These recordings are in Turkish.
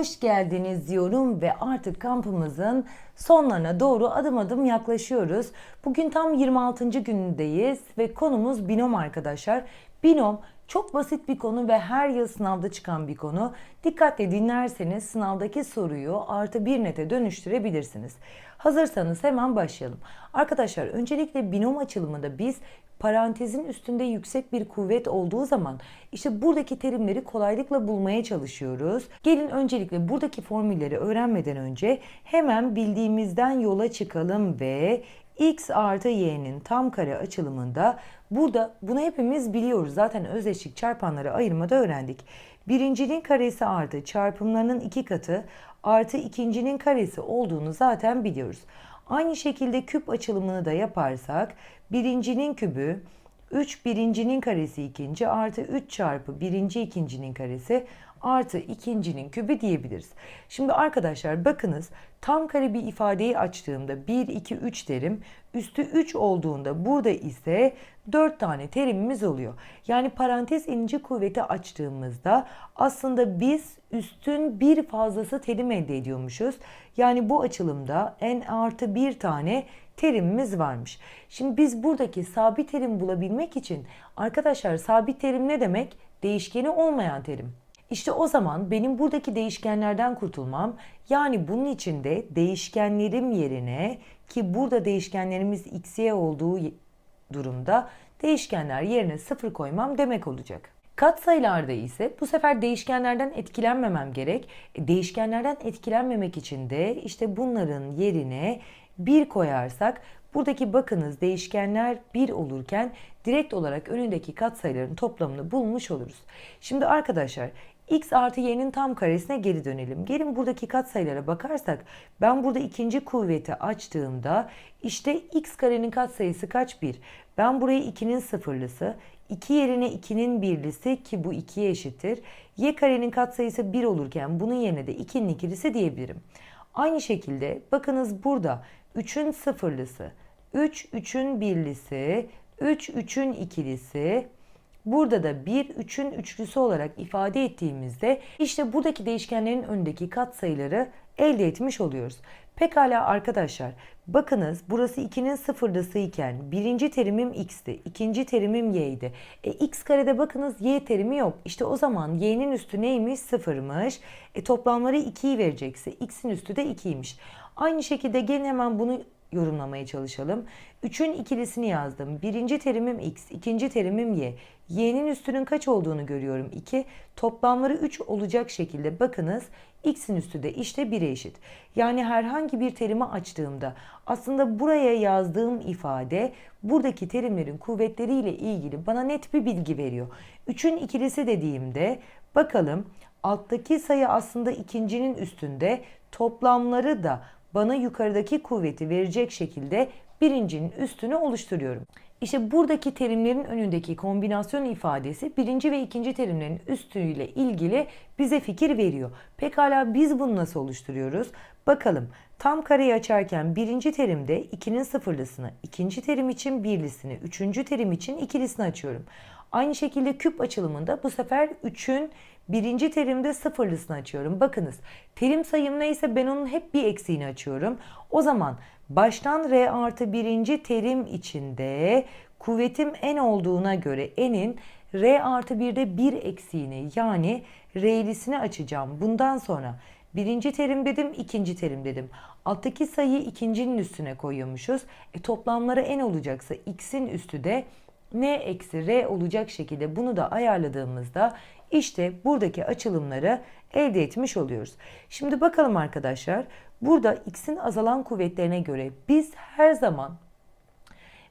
hoş geldiniz diyorum ve artık kampımızın sonlarına doğru adım adım yaklaşıyoruz. Bugün tam 26. günündeyiz ve konumuz binom arkadaşlar. Binom çok basit bir konu ve her yıl sınavda çıkan bir konu. Dikkatle dinlerseniz sınavdaki soruyu artı bir nete dönüştürebilirsiniz. Hazırsanız hemen başlayalım. Arkadaşlar öncelikle binom açılımında biz parantezin üstünde yüksek bir kuvvet olduğu zaman işte buradaki terimleri kolaylıkla bulmaya çalışıyoruz. Gelin öncelikle buradaki formülleri öğrenmeden önce hemen bildiğimizden yola çıkalım ve x artı y'nin tam kare açılımında burada bunu hepimiz biliyoruz. Zaten özdeşlik çarpanları ayırmada öğrendik. Birincinin karesi artı çarpımlarının iki katı artı ikincinin karesi olduğunu zaten biliyoruz. Aynı şekilde küp açılımını da yaparsak birincinin kübü 3 birincinin karesi ikinci artı 3 çarpı birinci ikincinin karesi artı ikincinin kübü diyebiliriz. Şimdi arkadaşlar bakınız tam kare bir ifadeyi açtığımda 1, 2, 3 derim. Üstü 3 olduğunda burada ise 4 tane terimimiz oluyor. Yani parantez ince kuvveti açtığımızda aslında biz üstün bir fazlası terim elde ediyormuşuz. Yani bu açılımda n artı bir tane terimimiz varmış. Şimdi biz buradaki sabit terim bulabilmek için arkadaşlar sabit terim ne demek? Değişkeni olmayan terim. İşte o zaman benim buradaki değişkenlerden kurtulmam yani bunun içinde değişkenlerim yerine ki burada değişkenlerimiz x, y olduğu durumda değişkenler yerine sıfır koymam demek olacak. Katsayılarda ise bu sefer değişkenlerden etkilenmemem gerek. E, Değişkenlerden etkilenmemek için de işte bunların yerine 1 koyarsak buradaki bakınız değişkenler 1 olurken direkt olarak önündeki katsayıların toplamını bulmuş oluruz. Şimdi arkadaşlar x artı y'nin tam karesine geri dönelim. Gelin buradaki katsayılara bakarsak ben burada ikinci kuvveti açtığımda işte x karenin katsayısı kaç? 1. Ben burayı 2'nin sıfırlısı, 2 yerine 2'nin birlisi ki bu 2'ye eşittir. y karenin katsayısı 1 olurken bunun yerine de 2'nin ikilisi diyebilirim. Aynı şekilde bakınız burada 3'ün sıfırlısı, 3 3'ün birlisi, 3 3'ün ikilisi, Burada da 1 3'ün üçlüsü olarak ifade ettiğimizde işte buradaki değişkenlerin önündeki katsayıları elde etmiş oluyoruz. Pekala arkadaşlar bakınız burası 2'nin sıfırlısı iken birinci terimim x'ti, ikinci terimim y'ydi. E, x karede bakınız y terimi yok. İşte o zaman y'nin üstü neymiş? Sıfırmış. E, toplamları 2'yi verecekse x'in üstü de 2'ymiş. Aynı şekilde gelin hemen bunu yorumlamaya çalışalım. 3'ün ikilisini yazdım. Birinci terimim x, ikinci terimim y. y'nin üstünün kaç olduğunu görüyorum 2. Toplamları 3 olacak şekilde bakınız x'in üstü de işte 1'e eşit. Yani herhangi bir terimi açtığımda aslında buraya yazdığım ifade buradaki terimlerin kuvvetleriyle ilgili bana net bir bilgi veriyor. 3'ün ikilisi dediğimde bakalım alttaki sayı aslında ikincinin üstünde toplamları da bana yukarıdaki kuvveti verecek şekilde birincinin üstünü oluşturuyorum. İşte buradaki terimlerin önündeki kombinasyon ifadesi birinci ve ikinci terimlerin üstüyle ilgili bize fikir veriyor. Pekala biz bunu nasıl oluşturuyoruz? Bakalım tam kareyi açarken birinci terimde 2'nin sıfırlısını, ikinci terim için birlisini, üçüncü terim için ikilisini açıyorum. Aynı şekilde küp açılımında bu sefer 3'ün birinci terimde sıfırlısını açıyorum. Bakınız terim sayım neyse ben onun hep bir eksiğini açıyorum. O zaman baştan R artı birinci terim içinde kuvvetim n olduğuna göre n'in R artı 1'de bir eksiğini yani R'lisini açacağım. Bundan sonra birinci terim dedim, ikinci terim dedim. Alttaki sayıyı ikincinin üstüne koyuyormuşuz. E, toplamları n olacaksa x'in üstü de n eksi r olacak şekilde bunu da ayarladığımızda işte buradaki açılımları elde etmiş oluyoruz. Şimdi bakalım arkadaşlar. Burada x'in azalan kuvvetlerine göre biz her zaman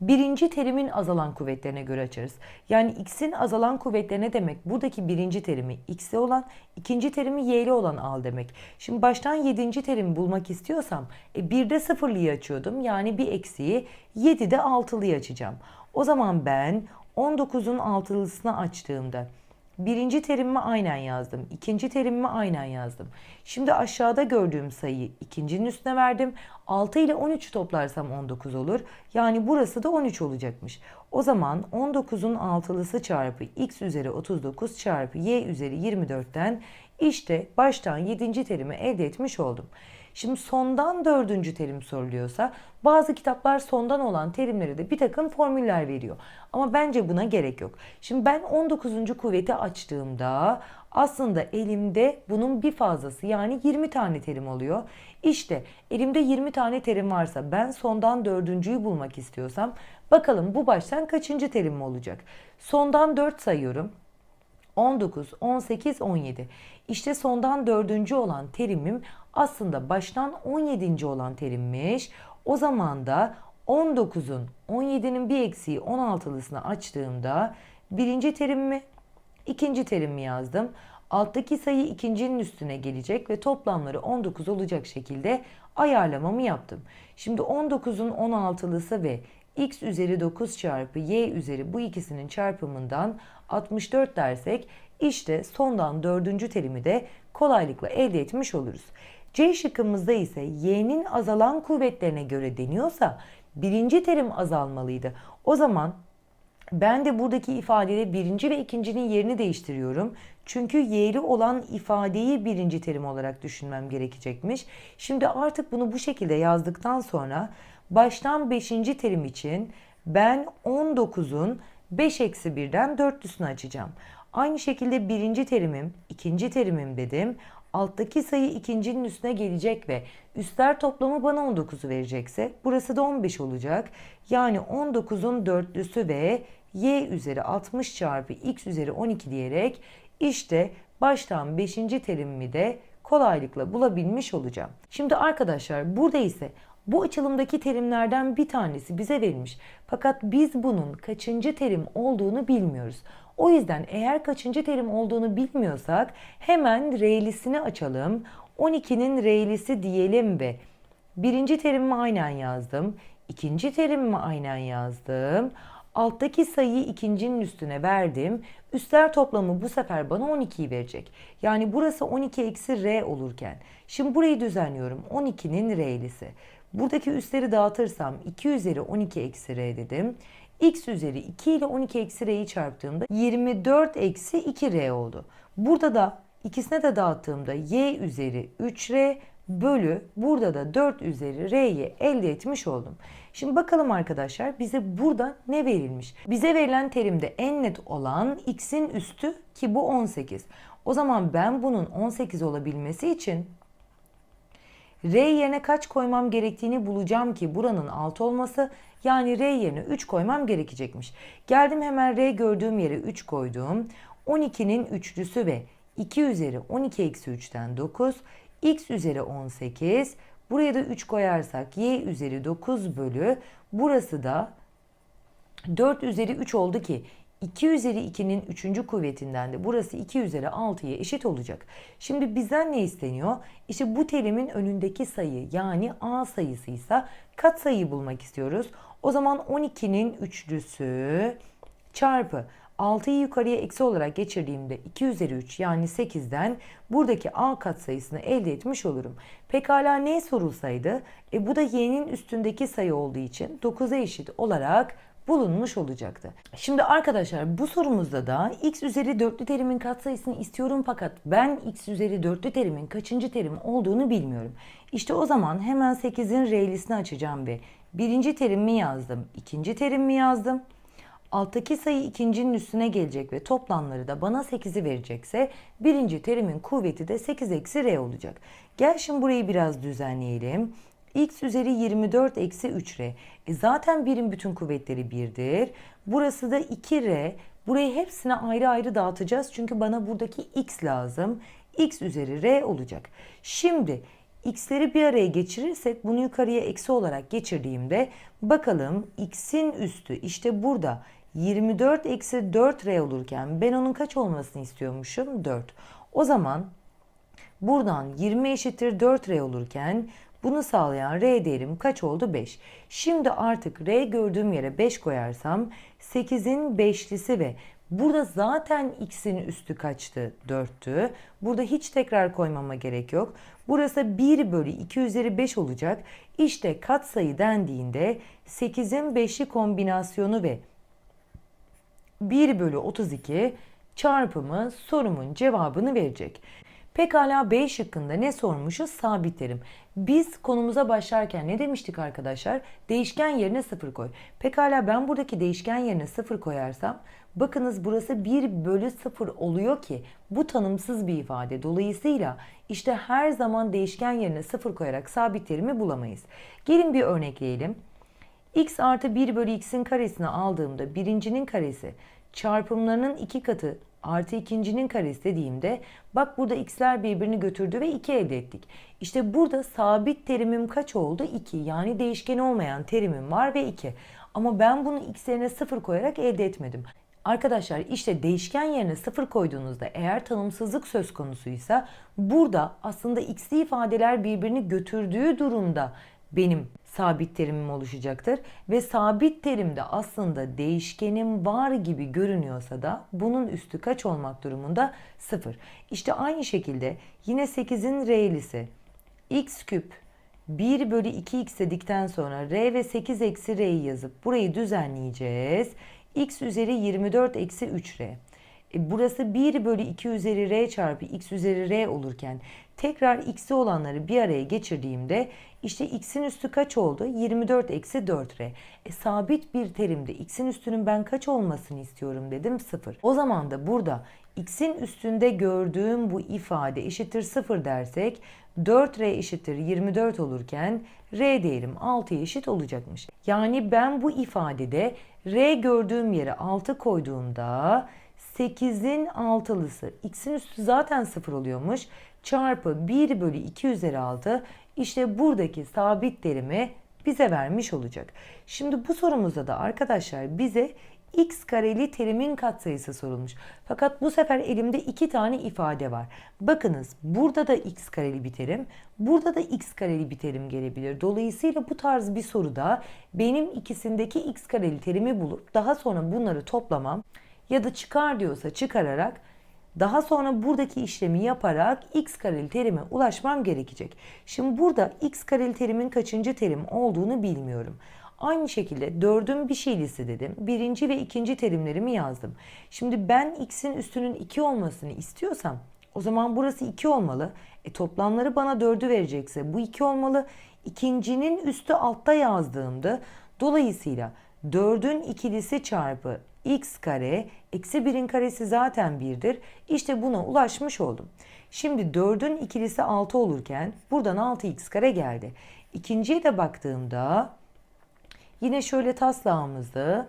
birinci terimin azalan kuvvetlerine göre açarız. Yani x'in azalan kuvvetleri ne demek? Buradaki birinci terimi x'li olan, ikinci terimi y'li olan al demek. Şimdi baştan yedinci terimi bulmak istiyorsam e, 1'de sıfırlıyı açıyordum. Yani bir eksiği 7'de altılıyı açacağım. O zaman ben 19'un altılısını açtığımda Birinci terimimi aynen yazdım. İkinci terimimi aynen yazdım. Şimdi aşağıda gördüğüm sayıyı ikincinin üstüne verdim. 6 ile 13'ü toplarsam 19 olur. Yani burası da 13 olacakmış. O zaman 19'un altılısı çarpı x üzeri 39 çarpı y üzeri 24'ten işte baştan 7. terimi elde etmiş oldum. Şimdi sondan dördüncü terim soruluyorsa bazı kitaplar sondan olan terimlere de bir takım formüller veriyor. Ama bence buna gerek yok. Şimdi ben 19. kuvveti açtığımda aslında elimde bunun bir fazlası yani 20 tane terim oluyor. İşte elimde 20 tane terim varsa ben sondan dördüncüyü bulmak istiyorsam bakalım bu baştan kaçıncı terim olacak? Sondan 4 sayıyorum. 19, 18, 17. İşte sondan dördüncü olan terimim aslında baştan 17. olan terimmiş. O zaman da 19'un 17'nin bir eksiği 16'lısını açtığımda birinci terimimi ikinci terimimi yazdım. Alttaki sayı ikincinin üstüne gelecek ve toplamları 19 olacak şekilde ayarlamamı yaptım. Şimdi 19'un 16'lısı ve x üzeri 9 çarpı y üzeri bu ikisinin çarpımından 64 dersek işte sondan dördüncü terimi de kolaylıkla elde etmiş oluruz. C şıkkımızda ise y'nin azalan kuvvetlerine göre deniyorsa birinci terim azalmalıydı. O zaman ben de buradaki ifadede birinci ve ikincinin yerini değiştiriyorum. Çünkü y'li olan ifadeyi birinci terim olarak düşünmem gerekecekmiş. Şimdi artık bunu bu şekilde yazdıktan sonra baştan beşinci terim için ben 19'un 5 eksi 1'den dörtlüsünü açacağım. Aynı şekilde birinci terimim, ikinci terimim dedim. Alttaki sayı ikincinin üstüne gelecek ve üstler toplamı bana 19'u verecekse burası da 15 olacak. Yani 19'un dörtlüsü ve y üzeri 60 çarpı x üzeri 12 diyerek işte baştan 5. terimimi de kolaylıkla bulabilmiş olacağım. Şimdi arkadaşlar burada ise bu açılımdaki terimlerden bir tanesi bize verilmiş. Fakat biz bunun kaçıncı terim olduğunu bilmiyoruz. O yüzden eğer kaçıncı terim olduğunu bilmiyorsak hemen R'lisini açalım. 12'nin R'lisi diyelim ve birinci terimimi aynen yazdım. ikinci terimimi aynen yazdım. Alttaki sayıyı ikincinin üstüne verdim. Üstler toplamı bu sefer bana 12'yi verecek. Yani burası 12 eksi R olurken. Şimdi burayı düzenliyorum. 12'nin R'lisi. Buradaki üstleri dağıtırsam 2 üzeri 12 eksi R dedim. X üzeri 2 ile 12 eksi R'yi çarptığımda 24 eksi 2R oldu. Burada da ikisine de dağıttığımda Y üzeri 3R bölü burada da 4 üzeri R'yi elde etmiş oldum. Şimdi bakalım arkadaşlar bize burada ne verilmiş? Bize verilen terimde en net olan x'in üstü ki bu 18. O zaman ben bunun 18 olabilmesi için R yerine kaç koymam gerektiğini bulacağım ki buranın 6 olması yani R yerine 3 koymam gerekecekmiş. Geldim hemen R gördüğüm yere 3 koydum. 12'nin üçlüsü ve 2 üzeri 12 eksi 3'ten 9. X üzeri 18. Buraya da 3 koyarsak Y üzeri 9 bölü. Burası da 4 üzeri 3 oldu ki 2 üzeri 2'nin 3. kuvvetinden de burası 2 üzeri 6'ya eşit olacak. Şimdi bizden ne isteniyor? İşte bu terimin önündeki sayı yani A sayısıysa kat sayıyı bulmak istiyoruz. O zaman 12'nin üçlüsü çarpı 6'yı yukarıya eksi olarak geçirdiğimde 2 üzeri 3 yani 8'den buradaki A katsayısını elde etmiş olurum. Pekala ne sorulsaydı? E bu da y'nin üstündeki sayı olduğu için 9'a eşit olarak bulunmuş olacaktı. Şimdi arkadaşlar bu sorumuzda da x üzeri dörtlü terimin katsayısını istiyorum fakat ben x üzeri dörtlü terimin kaçıncı terim olduğunu bilmiyorum. İşte o zaman hemen 8'in r'lisini açacağım ve birinci terimi yazdım, ikinci terimi yazdım. Alttaki sayı ikincinin üstüne gelecek ve toplamları da bana 8'i verecekse birinci terimin kuvveti de 8 eksi r olacak. Gel şimdi burayı biraz düzenleyelim x üzeri 24 eksi 3r. E zaten birin bütün kuvvetleri 1'dir. Burası da 2r. Burayı hepsine ayrı ayrı dağıtacağız. Çünkü bana buradaki x lazım. x üzeri r olacak. Şimdi x'leri bir araya geçirirsek bunu yukarıya eksi olarak geçirdiğimde bakalım x'in üstü işte burada 24 eksi 4r olurken ben onun kaç olmasını istiyormuşum? 4. O zaman buradan 20 eşittir 4r olurken bunu sağlayan R değerim kaç oldu? 5. Şimdi artık R gördüğüm yere 5 koyarsam 8'in 5'lisi ve Burada zaten x'in üstü kaçtı? 4'tü. Burada hiç tekrar koymama gerek yok. Burası 1 bölü 2 üzeri 5 olacak. İşte katsayı dendiğinde 8'in 5'li kombinasyonu ve 1 bölü 32 çarpımı sorumun cevabını verecek. Pekala B şıkkında ne sormuşuz? Sabit terim. Biz konumuza başlarken ne demiştik arkadaşlar? Değişken yerine 0 koy. Pekala ben buradaki değişken yerine 0 koyarsam bakınız burası 1 bölü 0 oluyor ki bu tanımsız bir ifade. Dolayısıyla işte her zaman değişken yerine 0 koyarak sabit terimi bulamayız. Gelin bir örnekleyelim. X artı 1 bölü x'in karesini aldığımda birincinin karesi çarpımlarının iki katı artı ikincinin karesi dediğimde bak burada x'ler birbirini götürdü ve 2 elde ettik. İşte burada sabit terimim kaç oldu? 2 yani değişken olmayan terimim var ve 2. Ama ben bunu x yerine 0 koyarak elde etmedim. Arkadaşlar işte değişken yerine 0 koyduğunuzda eğer tanımsızlık söz konusuysa burada aslında x'li ifadeler birbirini götürdüğü durumda benim sabit terimim oluşacaktır. Ve sabit terimde aslında değişkenim var gibi görünüyorsa da bunun üstü kaç olmak durumunda? 0. İşte aynı şekilde yine 8'in re'lisi x küp 1 bölü 2x dedikten sonra r ve 8 eksi r'yi yazıp burayı düzenleyeceğiz. x üzeri 24 eksi 3r. E, burası 1 bölü 2 üzeri r çarpı x üzeri r olurken tekrar x'i olanları bir araya geçirdiğimde işte x'in üstü kaç oldu? 24 eksi 4r. E, sabit bir terimde x'in üstünün ben kaç olmasını istiyorum dedim 0. O zaman da burada x'in üstünde gördüğüm bu ifade eşittir 0 dersek 4r eşittir 24 olurken r değerim 6'ya eşit olacakmış. Yani ben bu ifadede r gördüğüm yere 6 koyduğumda 8'in altılısı x'in üstü zaten 0 oluyormuş. Çarpı 1 bölü 2 üzeri 6 işte buradaki sabit derimi bize vermiş olacak. Şimdi bu sorumuzda da arkadaşlar bize x kareli terimin katsayısı sorulmuş. Fakat bu sefer elimde iki tane ifade var. Bakınız burada da x kareli bir terim, burada da x kareli bir terim gelebilir. Dolayısıyla bu tarz bir soruda benim ikisindeki x kareli terimi bulup daha sonra bunları toplamam ya da çıkar diyorsa çıkararak daha sonra buradaki işlemi yaparak x kareli terime ulaşmam gerekecek. Şimdi burada x kareli terimin kaçıncı terim olduğunu bilmiyorum. Aynı şekilde dördün bir şeylisi dedim. Birinci ve ikinci terimlerimi yazdım. Şimdi ben x'in üstünün 2 olmasını istiyorsam o zaman burası 2 olmalı. E toplamları bana 4'ü verecekse bu 2 olmalı. İkincinin üstü altta yazdığımda dolayısıyla 4'ün ikilisi çarpı x kare eksi 1'in karesi zaten 1'dir. İşte buna ulaşmış oldum. Şimdi 4'ün ikilisi 6 olurken buradan 6x kare geldi. İkinciye de baktığımda yine şöyle taslağımızı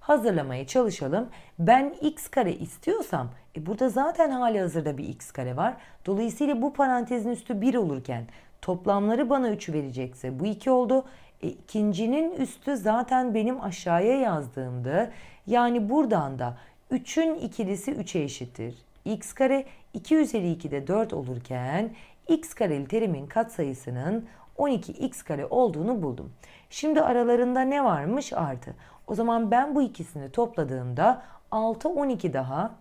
hazırlamaya çalışalım. Ben x kare istiyorsam e burada zaten hali hazırda bir x kare var. Dolayısıyla bu parantezin üstü 1 olurken toplamları bana 3 verecekse bu 2 oldu. E, ikincinin üstü zaten benim aşağıya yazdığımdı. Yani buradan da 3'ün ikilisi 3'e eşittir. x kare 2 üzeri 2 de 4 olurken x kareli terimin katsayısının 12x kare olduğunu buldum. Şimdi aralarında ne varmış? Artı. O zaman ben bu ikisini topladığımda 6 12 daha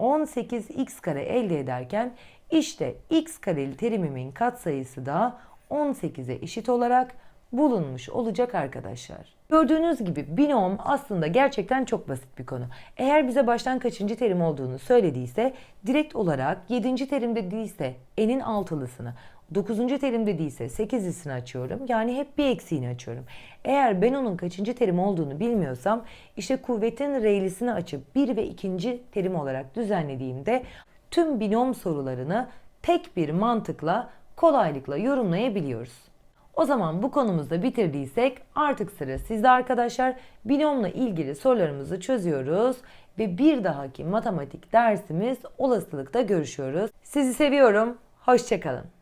18x kare elde ederken işte x kareli terimimin katsayısı da 18'e eşit olarak bulunmuş olacak arkadaşlar. Gördüğünüz gibi binom aslında gerçekten çok basit bir konu. Eğer bize baştan kaçıncı terim olduğunu söylediyse direkt olarak 7. terimde değilse n'in altılısını, 9. terimde değilse 8'lisini açıyorum. Yani hep bir eksiğini açıyorum. Eğer ben onun kaçıncı terim olduğunu bilmiyorsam işte kuvvetin reylisini açıp 1 ve 2. terim olarak düzenlediğimde tüm binom sorularını tek bir mantıkla kolaylıkla yorumlayabiliyoruz. O zaman bu konumuzda bitirdiysek artık sıra sizde arkadaşlar. Binomla ilgili sorularımızı çözüyoruz ve bir dahaki matematik dersimiz olasılıkta görüşüyoruz. Sizi seviyorum. Hoşçakalın.